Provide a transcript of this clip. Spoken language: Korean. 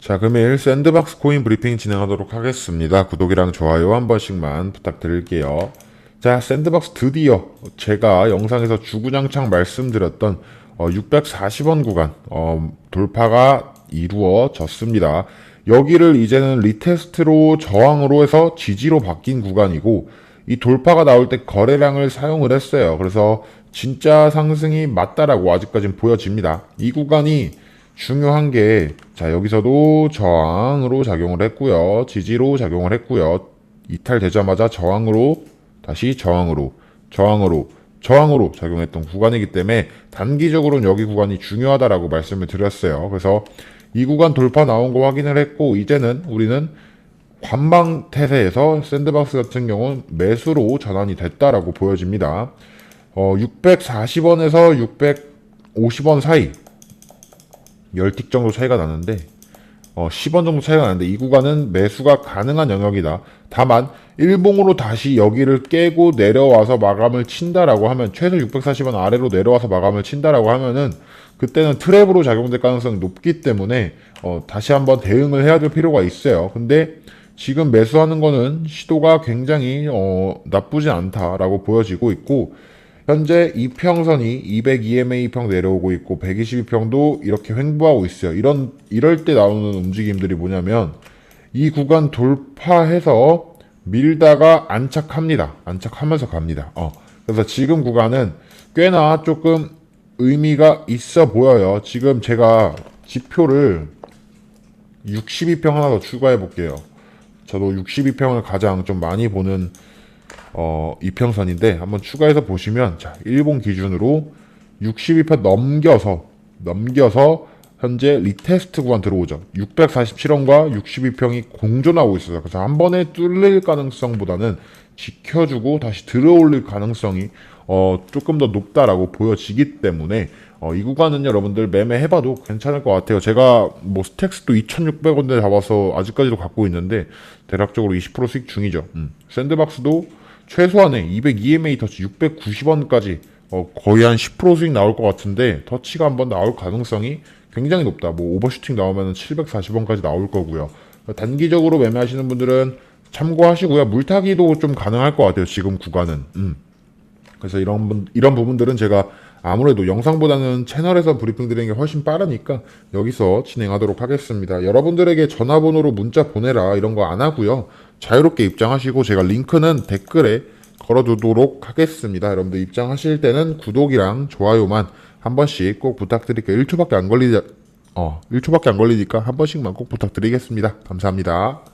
자, 금일 샌드박스 코인 브리핑 진행하도록 하겠습니다. 구독이랑 좋아요 한 번씩만 부탁드릴게요. 자, 샌드박스 드디어 제가 영상에서 주구장창 말씀드렸던 어, 640원 구간 어, 돌파가 이루어졌습니다. 여기를 이제는 리테스트로 저항으로 해서 지지로 바뀐 구간이고 이 돌파가 나올 때 거래량을 사용을 했어요. 그래서 진짜 상승이 맞다라고 아직까지는 보여집니다. 이 구간이 중요한 게, 자, 여기서도 저항으로 작용을 했고요. 지지로 작용을 했고요. 이탈되자마자 저항으로, 다시 저항으로, 저항으로, 저항으로 작용했던 구간이기 때문에 단기적으로는 여기 구간이 중요하다라고 말씀을 드렸어요. 그래서 이 구간 돌파 나온 거 확인을 했고, 이제는 우리는 관방 태세에서 샌드박스 같은 경우는 매수로 전환이 됐다라고 보여집니다. 어, 640원에서 650원 사이 10틱 정도 차이가 나는데 어, 10원 정도 차이가 나는데 이 구간은 매수가 가능한 영역이다. 다만 일봉으로 다시 여기를 깨고 내려와서 마감을 친다라고 하면 최소 640원 아래로 내려와서 마감을 친다라고 하면은 그때는 트랩으로 작용될 가능성이 높기 때문에 어, 다시 한번 대응을 해야 될 필요가 있어요. 근데 지금 매수하는 거는 시도가 굉장히 어, 나쁘지 않다라고 보여지고 있고 현재 이평선이 202MA평 내려오고 있고 122평도 이렇게 횡보하고 있어요. 이런 이럴 때 나오는 움직임들이 뭐냐면 이 구간 돌파해서 밀다가 안착합니다. 안착하면서 갑니다. 어. 그래서 지금 구간은 꽤나 조금 의미가 있어 보여요. 지금 제가 지표를 62평 하나 더 추가해 볼게요. 저도 62평을 가장 좀 많이 보는 어, 이평선인데 한번 추가해서 보시면 자, 일본 기준으로 62평 넘겨서 넘겨서 현재 리테스트 구간 들어오죠. 647원과 62평이 공존하고 있어요. 그래서 한 번에 뚫릴 가능성보다는 지켜주고 다시 들어올릴 가능성이 어, 조금 더 높다라고 보여지기 때문에 어, 이 구간은 여러분들 매매해봐도 괜찮을 것 같아요. 제가 뭐 스택스도 2,600원대 잡아서 아직까지도 갖고 있는데 대략적으로 20% 수익 중이죠. 음. 샌드박스도 최소한의 202MA 터치 690원까지 어, 거의 한 10% 수익 나올 것 같은데 터치가 한번 나올 가능성이 굉장히 높다. 뭐 오버슈팅 나오면 740원까지 나올 거고요. 단기적으로 매매하시는 분들은 참고하시고요. 물타기도 좀 가능할 것 같아요. 지금 구간은. 음. 그래서 이런 분, 이런 부분들은 제가 아무래도 영상보다는 채널에서 브리핑 드리는 게 훨씬 빠르니까 여기서 진행하도록 하겠습니다. 여러분들에게 전화번호로 문자 보내라 이런 거 안 하고요. 자유롭게 입장하시고 제가 링크는 댓글에 걸어두도록 하겠습니다. 여러분들 입장하실 때는 구독이랑 좋아요만 한 번씩 꼭 부탁드릴게요. 1초밖에 안 걸리지, 어, 1초밖에 안 걸리니까 한 번씩만 꼭 부탁드리겠습니다. 감사합니다.